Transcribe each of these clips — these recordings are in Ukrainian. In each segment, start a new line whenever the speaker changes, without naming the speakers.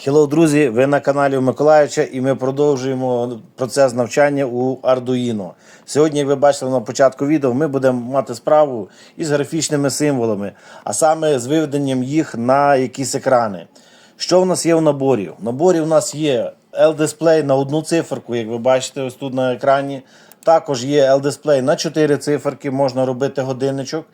Хеллоу, друзі! Ви на каналі Миколаївича і ми продовжуємо процес навчання у Arduino. Сьогодні, як ви бачили на початку відео, ми будемо мати справу із графічними символами, а саме з виведенням їх на якісь екрани. Що в нас є в наборі? В наборі в нас є L-дисплей на одну циферку, як ви бачите, ось тут на екрані. Також є L-дисплей на 4 циферки, можна робити годинничок.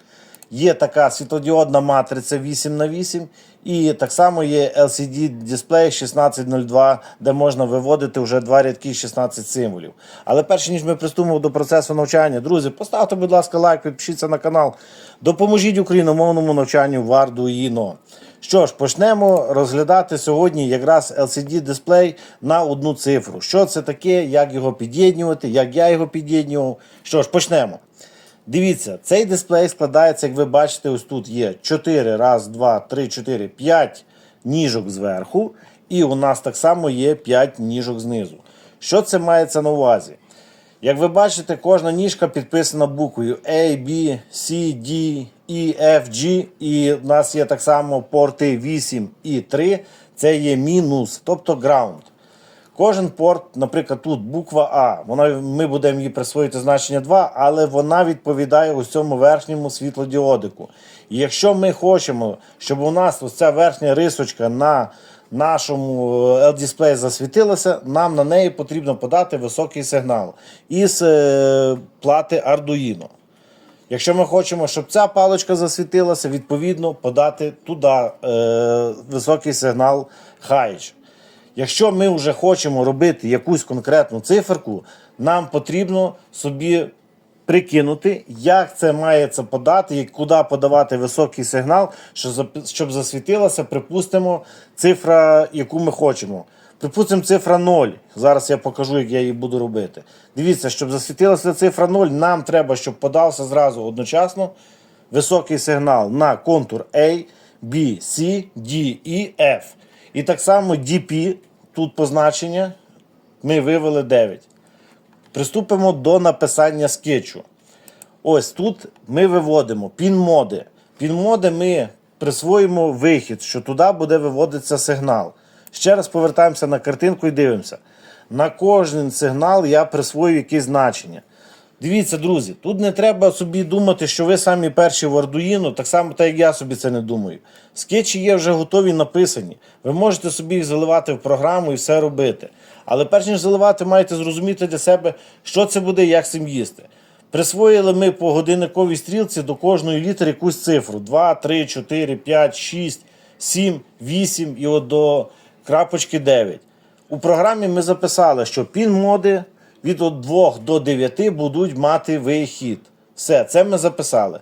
Є така світлодіодна матриця 8 на 8 і так само є LCD дисплей 1602, де можна виводити вже два рядки 16 символів. Але перш ніж ми приступимо до процесу навчання, друзі, поставте, будь ласка, лайк, підпишіться на канал. Допоможіть україномовному навчанню в Arduino. Що ж, почнемо розглядати сьогодні якраз LCD дисплей на одну цифру. Що це таке, як його під'єднювати, як я його під'єднював. Що ж, почнемо. Дивіться, цей дисплей складається, як ви бачите, ось тут є 4, раз, 2, 3, 4, 5 ніжок зверху, і у нас так само є 5 ніжок знизу. Що це мається на увазі? Як ви бачите, кожна ніжка підписана буквою A, B, C, D, E, F, G. І в нас є так само порти 8 і 3. Це є мінус, тобто ground. Кожен порт, наприклад, тут буква А, вона, ми будемо їй присвоїти значення 2, але вона відповідає ось цьому верхньому світлодіодику. І якщо ми хочемо, щоб у нас ця верхня рисочка на нашому L-дисплеї засвітилася, нам на неї потрібно подати високий сигнал із е, плати Arduino. Якщо ми хочемо, щоб ця паличка засвітилася, відповідно подати туди е, високий сигнал High. Якщо ми вже хочемо робити якусь конкретну циферку, нам потрібно собі прикинути, як це має це подати, і куди подавати високий сигнал, щоб засвітилася, припустимо, цифра, яку ми хочемо. Припустимо, цифра 0. Зараз я покажу, як я її буду робити. Дивіться, щоб засвітилася цифра 0, нам треба, щоб подався зразу одночасно високий сигнал на контур A, B, C, D, E, F. І так само DP, тут позначення, ми вивели 9. Приступимо до написання скетчу. Ось тут ми виводимо пін-моди. Пін-моди ми присвоїмо вихід, що туди буде виводитися сигнал. Ще раз повертаємося на картинку і дивимося. На кожен сигнал я присвоюю якесь значення. Дивіться, друзі, тут не треба собі думати, що ви самі перші в Arduino, так само, так як я собі це не думаю. Скетчі є вже готові написані. Ви можете собі їх заливати в програму і все робити. Але перш ніж заливати, маєте зрозуміти для себе, що це буде і як з цим їсти. Присвоїли ми по годинниковій стрілці до кожної літери якусь цифру: 2, 3, 4, 5, 6, 7, 8 і от до крапочки 9. У програмі ми записали, що пін-моди від 2 до 9 будуть мати вихід. Все, це ми записали.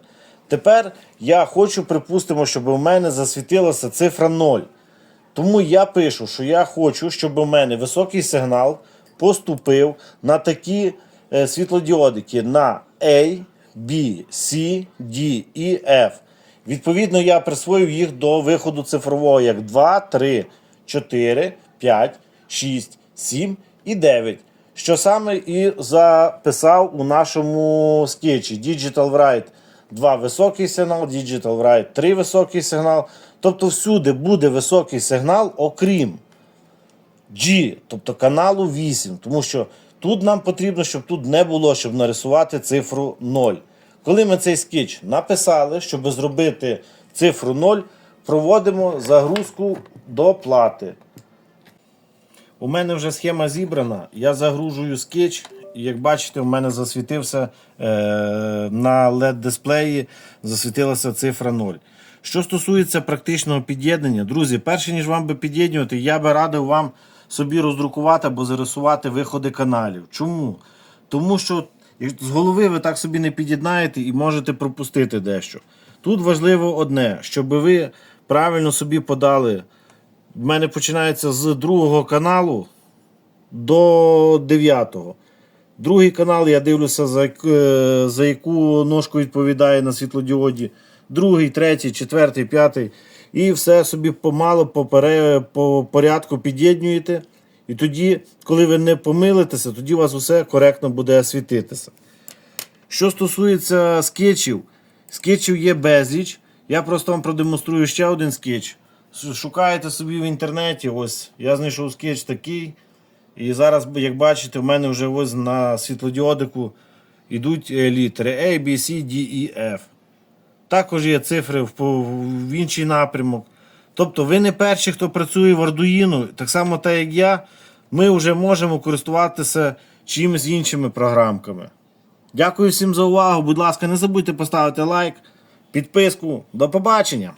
Тепер я хочу, припустимо, щоб у мене засвітилася цифра 0. Тому я пишу, що я хочу, щоб у мене високий сигнал поступив на такі е, світлодіодики на A, B, C, D і F. Відповідно, я присвоїв їх до виходу цифрового як 2, 3, 4, 5, 6, 7 і 9. Що саме і записав у нашому скетчі Digital Write 2 високий сигнал, Digital Write 3 високий сигнал. Тобто всюди буде високий сигнал, окрім G, тобто каналу 8. Тому що тут нам потрібно, щоб тут не було, щоб нарисувати цифру 0. Коли ми цей скетч написали, щоб зробити цифру 0, проводимо загрузку до плати. У мене вже схема зібрана. Я загружую скетч. Як бачите, у мене засвітився е, на LED-дисплеї, засвітилася цифра 0. Що стосується практичного під'єднання, друзі, перше ніж вам би під'єднувати, я би радив вам собі роздрукувати або зарисувати виходи каналів. Чому? Тому що з голови ви так собі не під'єднаєте і можете пропустити дещо. Тут важливо одне, щоб ви правильно собі подали. В мене починається з другого каналу до дев'ятого. Другий канал я дивлюся, за, е, за яку ножку відповідає на світлодіоді. Другий, третій, четвертий, п'ятий. І все собі помало по, пере- по порядку під'єднуєте. І тоді, коли ви не помилитеся, тоді у вас усе коректно буде світитися. Що стосується скетчів, скетчів є безліч. Я просто вам продемонструю ще один скетч. Шукаєте собі в інтернеті, ось я знайшов скетч такий. І зараз, як бачите, в мене вже ось на світлодіодику йдуть е, літери A, B, C, D, E, F. Також є цифри в, інший напрямок. Тобто ви не перші, хто працює в Arduino, так само так як я, ми вже можемо користуватися чимось іншими програмками. Дякую всім за увагу. Будь ласка, не забудьте поставити лайк, підписку. До побачення!